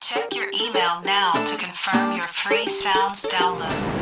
Check your email now to confirm your free sounds download.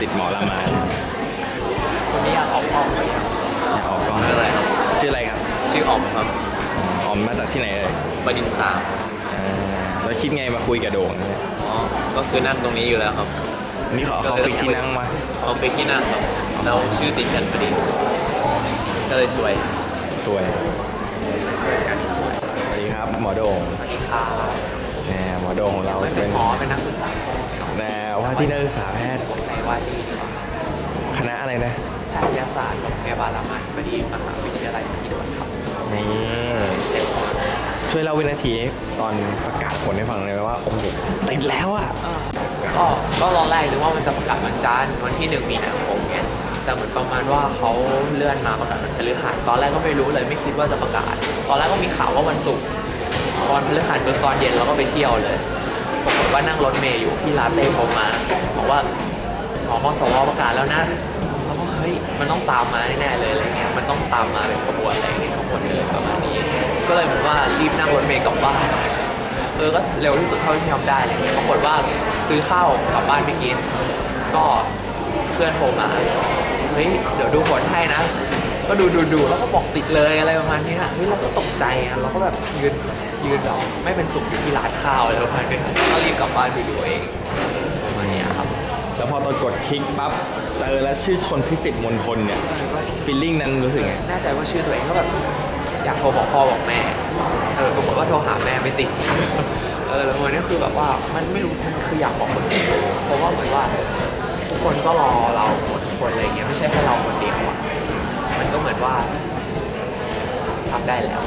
ติดหมอละมาคนนี้อยากออกกล้องไปอยากออกกล้องชื่ออะไรครับ ชื่ออะไรครับชื่อออมครับออมมาจากที่ไหนเอ่ยบดินทร์สามอ่าแล้วคิดไงมาคุยกับโด่งเนี่ยอ๋อก็คือนั่งตรงนี้อยู่แล้วครับนี่เขาเขาฟิกที่นั่งมาเขาไปที่นั่งครับเราชื่อติดกันพอดีก็เลยสวยสวยการนี้สวยสวัสดีครับ หมอโด่งสวัสดีครับแหมหมอโด่งของเราไม่จะเป็เป็นนหมอเป็นนักศึกษาแนวว่าที่นักศึกษาแพทย์ ในว่าที่คณะอะไรนะแพทยศาสตร์โรงพยาบาลรามาธิบดีมหาวิทยาลัยมหิดลครับนี่เซ็ตช่วยเล่าวินาทีตอนประกาศผลให้ฟังเลยว่าโอ้โหติดแล้วอะก็ก็ตอนแรกนึกว่ามันจะประกาศวันจันทร์วันที่หนึ่งมีนาคมเนี่ยแต่เหมือนประมาณว่าเขาเลื่อนมาประกาศวันพฤหัสตอนแรกก็ไม่รู้เลยไม่คิดว่าจะประกาศ ตอนแรกก็มีข่าวว่าวันศุกร์วันพฤหัสจนตอนเย็นเราก็ไปเที่ยวเลยปรากฏว่านั่งรถเมย์อยู่พี่ลาเต้โทรมา บอกว่าหมอสวประกาศแล้วนะเราก็เฮ้ยมันต้องตามมาแน่เลยอะไรเงี้ยมันต้องตามมาเป็นขบวนอะไรเงี้ยขบวนเลยประมาณนี้ ก็เลยเหมือนว่ารีบนั่งรถเมย์กลับบ้านเออก็เร็วที่สุดเท่าที่ทำได้เลยปรากฏว่าซื้อข้าวกลับบ้านไปกิน ก็เพื่อนโทรมาเฮ้ยเดี๋ยวดูผลให้นะก็ดูดูดูแล้วก็บอกติดเลยอะไรประมาณนี้เฮ้ยเราก็ตกใจอะเราก็แบบยืนยืนแบบไม่เป็นสุขอยู่ที่ร้านข้าวอะไรประมาณนี้ก็รีบกลับบ้านไปดูเอง พอตอนกดคลิกปั๊บเจอแล้วชื่อชนพิสิทธิ์มนทนเนี่ยฟีลลิ่งนั้นรู้สึกไงแน่ใจว่าชื่อตัวเองก็แบบอยากโทรบอกพ่อบอกแม่เออปรากฏว่าโทรหาแม่ไม่ติดเออแล้ววันนี้คือแบบว่ามันไม่รู้มันคืออยากบอกคนอื่นเพราะว่าเหมือนว่าทุกคนก็รอเราหมดทุกคนอะไรเงี้ยไม่ใช่แค่เราคนเดียวอะมันก็เหมือนว่าทำได้แล้ว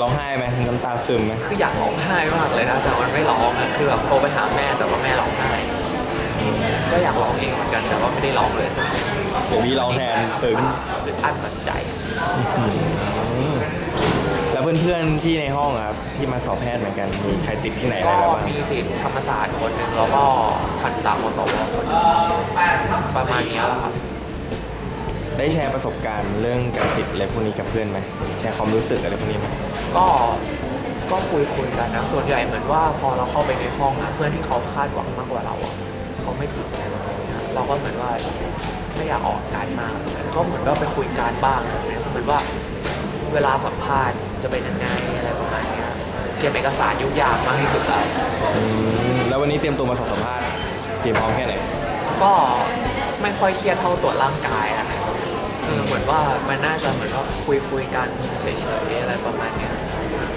ร้องไห้ไหมน้ำตาซึมไหมคืออยากร้องไห้มากเลยนะแต่มันไม่ร้องอะคือแบบโทรไปหาแม่แต่ว่าแม่ร้องไห้ ก็อยากร้องเองเหมือนกันแต่ว่าไม่ได้ร้องเลยสักเดี๋ยวพี่ร้องแทนซึ้งหรืออัดสันใจอืมแล้วเพื่อนๆที่ในห้องอะครับที่มาสอบแพทย์เหมือนกันมีใครติดที่ไหนอะไรก็แล้วบ้าง มีติดธรรมศาสตร์คนหนึ่งแล้วก็พันตามสวคนหนึ่งประมาณเนี้ยแหละครับ ได้แชร์ประสบการณ์เรื่องการติดอะไรพวกนี้กับเพื่อนไหมแชร์ความรู้สึกอะไรพวกนี้ไหมก็ก็คุยคุยกันนะส่วนใหญ่เหมือนว่าพอเราเข้าไปในห้องอะเพื่อนที่เขาคาดหวังมากกว่าเราอะ เขาไม่ติดอะไรแบบนี้นะเราก็เหมือนว่าไม่อยากออกอาการมากก็เหมือนว่าไปคุยการบ้างอะไรแบบนี้เหมือนว่าเวลาสัมภาษณ์จะเป็นยังไงอะไรประมาณเนี้ยเตรียมเอกสารยุ่งยากมากที่สุดแล้วอืมแล้ววันนี้เตรียมตัวมาสอบสัมภาษณ์เตรียมพร้อมแค่ไหนก็ไม่ค่อยเครียดเท่าตรวจร่างกายอะเออเหมือนว่ามันน่าจะเหมือนว่าคุยคุยกันเฉยๆอะไรประมาณเนี้ย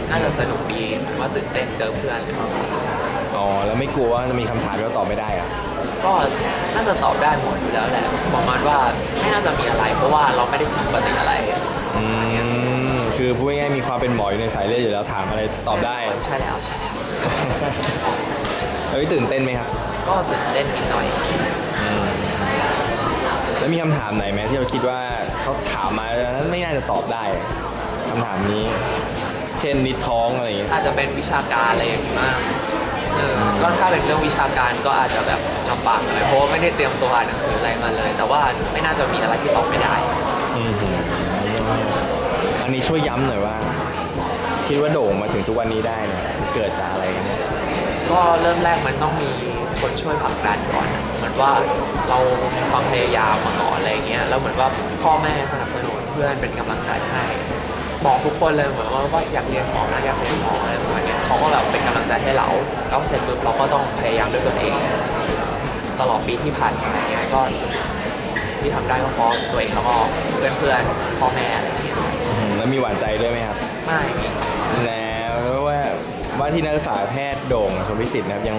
น่าจะสนุกดีผมว่าตื่นเต้นเจอเพื่อนเลย อ๋อ แล้วไม่กลัวว่าจะมีคำถามที่เราตอบไม่ได้อะก็น่าจะตอบได้หมดอยู่แล้วแหละประมาณว่าไม่น่าจะมีอะไร เพราะว่าเราไม่ได้ผิดปกติอะไรอืม คือพูดง่ายๆมีความเป็นหมออยู่ในสายเลือดอยู่แล้วถามอะไรตอบได้ ใช่แล้วใช่แล้วแล้วพี่ตื่นเต้นไหมครับ ก็ตื่นเต้นนิดหน่อยแล้วมีคำถามไหนไหมที่เราคิดว่าเขาถามมาแล้วไม่น่าจะตอบได้คำถามนี้ เช่นนิดท้องอะไรอย่างเงี้ยอาจจะเป็นวิชาการอะไรอย่างนี้มาก เออก็ถ้าเป็นเรื่องวิชาการก็อาจจะแบบลำบากหน่อยเพราะว่าไม่ได้เตรียมตัวอ่านหนังสืออะไรมาเลย แต่ว่าไม่น่าจะมีอะไรที่ตอบไม่ได้ อืมอันนี้ช่วยย้ำหน่อยว่า คิดว่าโด่งมาถึงทุกวันนี้ได้เนี่ยเกิดจากอะไรกันเนี่ยก็เริ่มแรกมันต้องมีคนช่วยผลักดันก่อนอะเหมือนว่าเรามีความพยายามมาก่อนอะไรเงี้ยแล้วเหมือนว่าพ่อแม่สนับสนุนเพื่อนเป็นกำลังใจให้ บอกทุกคนเลยเหมือนว่าก็อยากเรียนหมอนะอยากเรียนหมออะไรประมาณเนี้ยเขาก็แบบเป็นกำลังใจให้เราแล้วเสร็จปุ๊บเราก็ต้องพยายามด้วยตัวเอง ตลอดปีที่ผ่านมาเนี้ยก็ที่ทำได้ก็เพราะตัวเองแล้วก็เพื่อนเพื่อนๆพ่อแม่อะไรเงี้ยอืมแล้วมีหวานใจด้วยไหมครับ ไม่มีแล้ วว่าว่าที่นักศึกษาแพทย์โด่งชมพิสิทธิ์นะครับยัง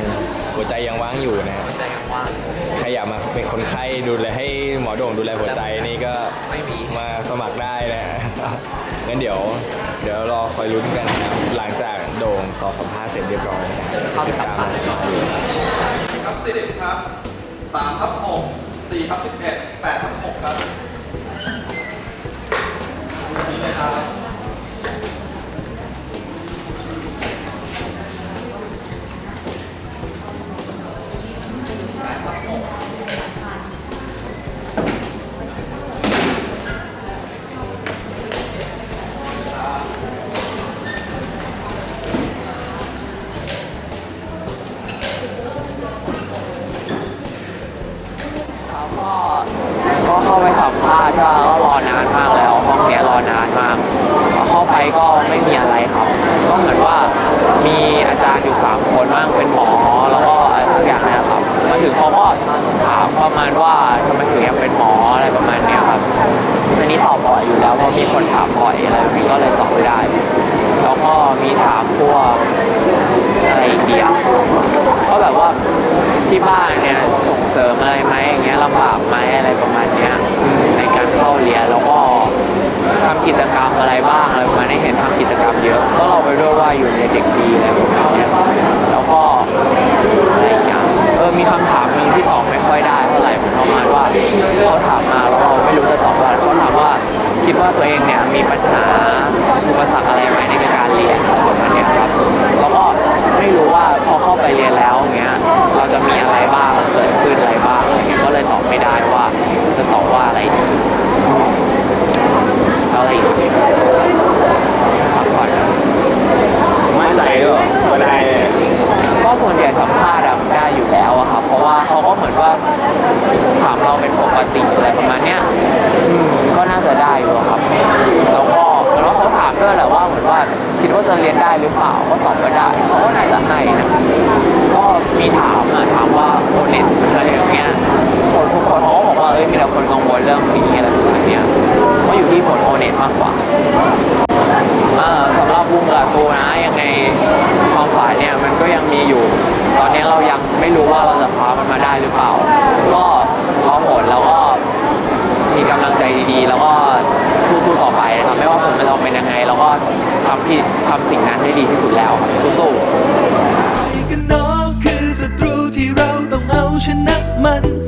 หัวใจยังว่างอยู่นะฮะใจยังว่างใครอยากมาเป็นคนไข้ดูแลให้หมอโด่งดูแลหัวใจนี่ก็ไม่มีมาสมัครได้นะงั้นเดี๋ยวเดี๋ยวรอคอยลุ้นกันนะครับหลังจากโด่งสอบสัมภาษณ์เสร็จเรียบร้อยนะครับติดตามมาสัมภาษณ์อยู่ครับสิบครับสามทับหกสี่ทับสิบเอ็ดแปดทับหกครับนี่เลยครับครับ ก็ไม่มีอะไรครับ ก็เหมือนว่ามีอาจารย์อยู่สามคนบ้างเป็นหมอแล้วก็อะไรสักอย่างนะครับมาถึงเขาก็ถามประมาณว่าทำไมถึงอยากเป็นหมออะไรประมาณเนี้ยครับอันนี้ตอบบ่อยอยู่แล้วเพราะมีคนถามบ่อยอะไรแบบนี้ก็เลยตอบไม่ได้ แล้วก็มีถามพวกอะไรอีกเดียวก็แบบว่าที่บ้านเนี่ยส่งเสริมอะไรไหมอย่างเงี้ยลำบากไหมอะไรประมาณเนี้ยในการเข้าเรียนแล้วก็ ทำกิจกรรมอะไรบ้างอะไรประมาณนี้เห็นทำกิจกรรมเยอะก็เราไปด้วยว่าอยู่ในเด็กดีอะไรประมาณนี้แล้วก็อะไรอย่างเออมีคำถามหนึ่งที่ตอบไม่ค่อยได้เท่าไหร่เหมือนประมาณว่าเขาถามมาแล้วเราไม่รู้จะตอบว่าเขาถามว่าคิดว่าตัวเองเนี่ยมีปัญหาอุปสรรคอะไรไหมในการเรียนอะไรประมาณนี้ครับแล้วก็ไม่รู้ว่าพอเข้าไปเรียนแล้วเงี้ยเราจะมีอะไรบ้างเกิดขึ้นอะไรบ้างเงี้ยก็เลยตอบไม่ได้ว่าจะตอบว่าอะไรดี เรื่องนี้อะไรประมาณเนี้ยก็อยู่ที่ผลโอเน็ตมากกว่าสำหรับบุ้งกับตูนะยังไงความฝันเนี่ยมันก็ยังมีอยู่ ตอนนี้เรายังไม่รู้ว่าเราจะพามันมาได้หรือเปล่า ก็รอผลแล้วก็มีกำลังใจดีๆ แล้วก็สู้ๆต่อไปนะครับไม่ว่าผลมันจะออกเป็นยังไงเราก็ทำที่ทำสิ่งนั้นได้ดีที่สุดแล้วสู้ๆ้คือศัตรูที่เราต้องเอาชนะมัน